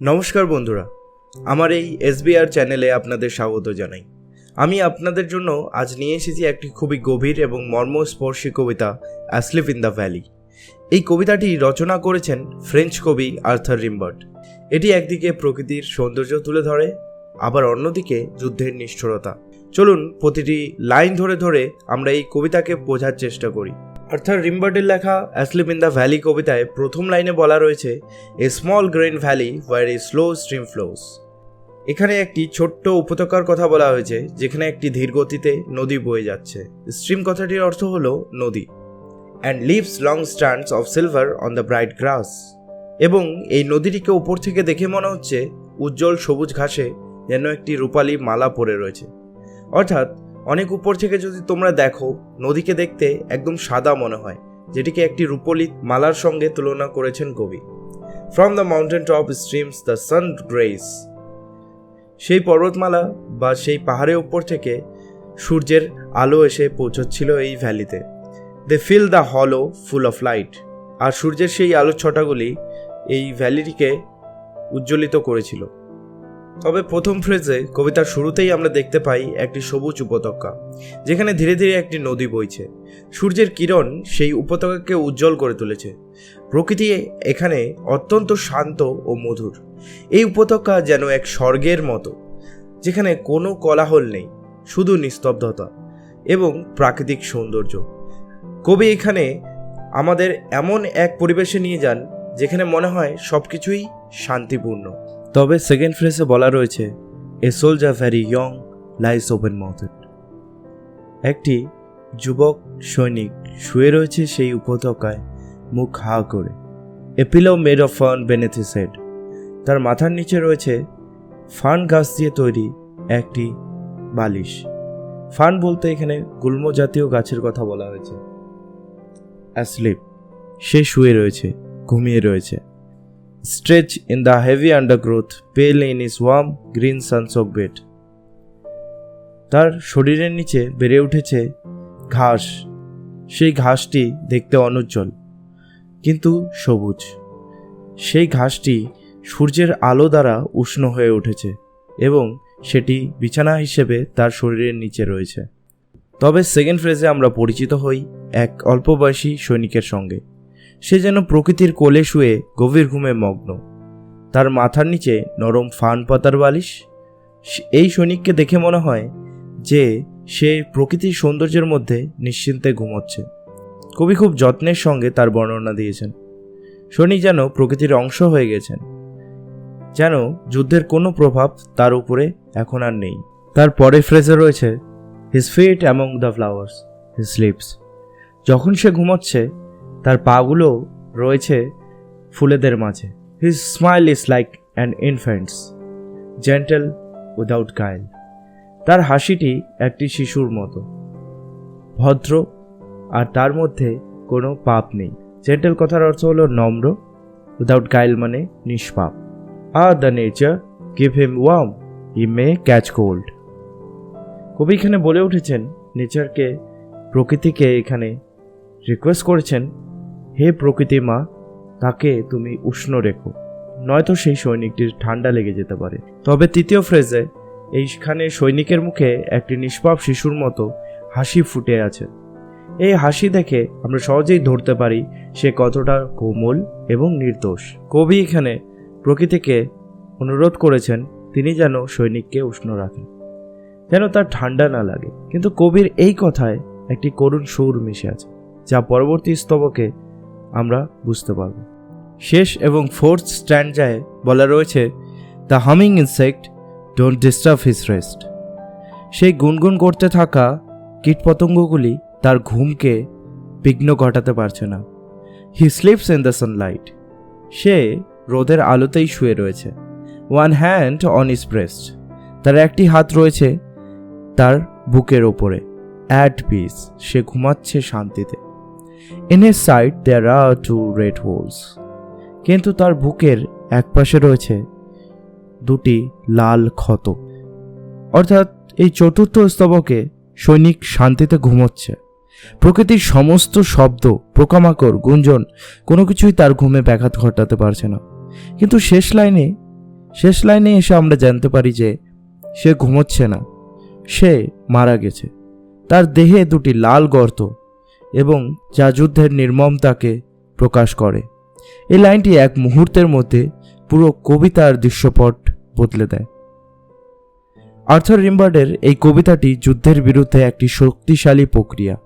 নমস্কার বন্ধুরা, আমার এই এসবিআর চ্যানেলে আপনাদের স্বাগত জানাই। আমি আপনাদের জন্য আজ নিয়ে এসেছি একটি খুবই গভীর এবং মর্মস্পর্শী কবিতা অ্যাসলিপ ইন দ্য ভ্যালি। এই কবিতাটি রচনা করেছেন ফ্রেঞ্চ কবি আর্থার রিম্বার্ট। এটি একদিকে প্রকৃতির সৌন্দর্য তুলে ধরে, আবার অন্যদিকে যুদ্ধের নিষ্ঠুরতা। চলুন, প্রতিটি লাইন ধরে ধরে আমরা এই কবিতাকে বোঝার চেষ্টা করি। আর্থার রিম্বার্টের লেখা অ্যাসলিপ ইন দ্য ভ্যালি কবিতায় প্রথম লাইনে বলা রয়েছে, a small green valley where a slow stream flows. এখানে একটি ছোট্ট উপত্যকার কথা বলা হয়েছে, যেখানে একটি ধীর গতিতে নদী বয়ে যাচ্ছে। স্ট্রিম কথাটির অর্থ হলো নদী and leaves long strands of silver on the bright grass এবং এই নদীটিকে উপর থেকে দেখে মনে হচ্ছে উজ্জ্বল সবুজ ঘাসে যেন একটি রূপালী মালা পরে রয়েছে। অর্থাৎ অনেক উপর থেকে যদি তোমরা দেখো, নদীকে দেখতে একদম সাদা মনে হয়, যেটিকে একটি রূপলি মালার সঙ্গে তুলনা করেছেন কবি। From the mountain top streams the sun grace সেই পর্বতমালা বা সেই পাহাড়ের উপর থেকে সূর্যের আলো এসে পৌঁছচ্ছিল এই ভ্যালিতে। দে ফিল দ্য হলো ফুল অফ লাইট আর সূর্যের সেই আলোর ছটাগুলি এই ভ্যালিটিকে উজ্জ্বলিত করেছিল। তবে প্রথম ফ্রেজে কবিতার শুরুতেই আমরা দেখতে পাই একটি সবুজ উপত্যকা, যেখানে ধীরে ধীরে একটি নদী বইছে। সূর্যের কিরণ সেই উপত্যকাকে উজ্জ্বল করে তুলেছে। প্রকৃতি এখানে অত্যন্ত শান্ত ও মধুর। এই উপত্যকা যেন এক স্বর্গের মতো, যেখানে কোনো কোলাহল নেই, শুধু নিস্তব্ধতা এবং প্রাকৃতিক সৌন্দর্য। কবি এখানে আমাদের এমন এক পরিবেশে নিয়ে যান, যেখানে মনে হয় সব কিছুই শান্তিপূর্ণ। তবে সেকেন্ড ফ্রেসে বলা রয়েছে a soldier very young lies open mouthed একটি যুবক সৈনিক শুয়ে রয়েছে সেই উপত্যকায় মুখ হা করে। A pillow made of fern beneath his head তার মাথার নিচে রয়েছে ফান গাছ দিয়ে তৈরি একটি বালিশ। ফান বলতে এখানে গুল্ম জাতীয় গাছের কথা বলা হয়েছে। অ্যাসলিপ সে শুয়ে রয়েছে, ঘুমিয়ে রয়েছে। Stretch in the heavy undergrowth pale in his warm green sun soaked bed তার শরীরের নিচে বেড়ে উঠেছে ঘাস। সেই ঘাসটি দেখতে অনুজ্জ্বল, কিন্তু সবুজ। সেই ঘাসটি সূর্যের আলো দ্বারা উষ্ণ হয়ে উঠেছে এবং সেটি বিছানা হিসেবে তার শরীরের নিচে রয়েছে। তবে সেকেন্ড ফ্রেজে আমরা পরিচিত হই এক অল্প বয়সী সৈনিকের সঙ্গে। সে যেন প্রকৃতির কোলে শুয়ে গভীর ঘুমে মগ্ন। তার মাথার নিচে নরম ফান পাতার বালিশ। এই সৈনিককে দেখে মনে হয় যে সে প্রকৃতির সৌন্দর্যের মধ্যে নিশ্চিন্তে ঘুমোচ্ছে। কবি খুব যত্নের সঙ্গে তার বর্ণনা দিয়েছেন। সৈনিক যেন প্রকৃতির অংশ হয়ে গেছেন। যেন যুদ্ধের কোনো প্রভাব তার উপরে এখন আর নেই। তার পরে ফ্রেজে রয়েছে his feet among the flowers his sleeps যখন সে ঘুমোচ্ছে তার পাগুলো রয়েছে ফুলেদের মাঝে। His smile is like an infant's gentle without guile তার হাসিটি একটি শিশুর মতো, ভদ্র, আর তার মধ্যে কোনো পাপ নেই। জেন্টেল কথার অর্থ হলো নম্র উইদাউট গাইল মানে নিষ্পাপ। আর the nature give him warm he may catch cold কবি এখানে বলে উঠেছেন নেচারকে প্রকৃতিকে এখানে রিকোয়েস্ট করেছেন হে প্রকৃতি মা, তাকে তুমি উষ্ণ রেখো। নয়তো সেই সৈনিকটির ঠান্ডা লেগে যেতে পারে। তবে তৃতীয় ফ্রেজে এইখানে সৈনিকের মুখে একটি নিষ্পাপ শিশুর মতো হাসি ফুটে আছে। এই হাসি দেখে আমরা সহজেই ধরতে পারি সে কতটা কোমল এবং নির্দোষ। কবি এখানে প্রকৃতিকে অনুরোধ করেছেন, তিনি যেন সৈনিককে উষ্ণ রাখেন, যেন তার ঠান্ডা না লাগে। কিন্তু কবির এই কথায় একটি করুণ সুর মিশে আছে, যা পরবর্তী স্তবকে আমরা বুঝতে পারব। শেষ এবং ফোর্থ স্ট্যান্ডায় বলা রয়েছে the humming insect don't disturb his rest সেই গুনগুন করতে থাকা কীটপতঙ্গগুলি তার ঘুমকে বিঘ্ন ঘটাতে পারছে না। He sleeps in the sunlight সে রোদের আলোতেই শুয়ে রয়েছে। One hand on his breast তার একটি হাত রয়েছে তার বুকের ওপরে। অ্যাট পিস সে ঘুমাচ্ছে শান্তিতে। In a side there are two red holes কিন্তু তার বুকের একপাশে রয়েছে দুটি লাল ক্ষত। অর্থাৎ এই চতুর্থ স্তবকে সৈনিক শান্তিতে ঘুমোচ্ছে। প্রকৃতির সমস্ত শব্দ, পোকামাকড়, গুঞ্জন, কোনো কিছুই তার ঘুমে ব্যাঘাত ঘটাতে পারছে না। কিন্তু শেষ লাইনে শেষ লাইনে এসে আমরা জানতে পারি যে সে ঘুমোচ্ছে না। সে মারা গেছে। তার দেহে দুটি লাল গর্ত এবং যা যুদ্ধের নির্মমতাকে প্রকাশ করে। এই লাইনটি এক মুহূর্তের মধ্যে পুরো কবিতার দৃশ্যপট বদলে দেয়। আর্থার রিম্বার্ডের এই কবিতাটি যুদ্ধের বিরুদ্ধে একটি শক্তিশালী প্রক্রিয়া।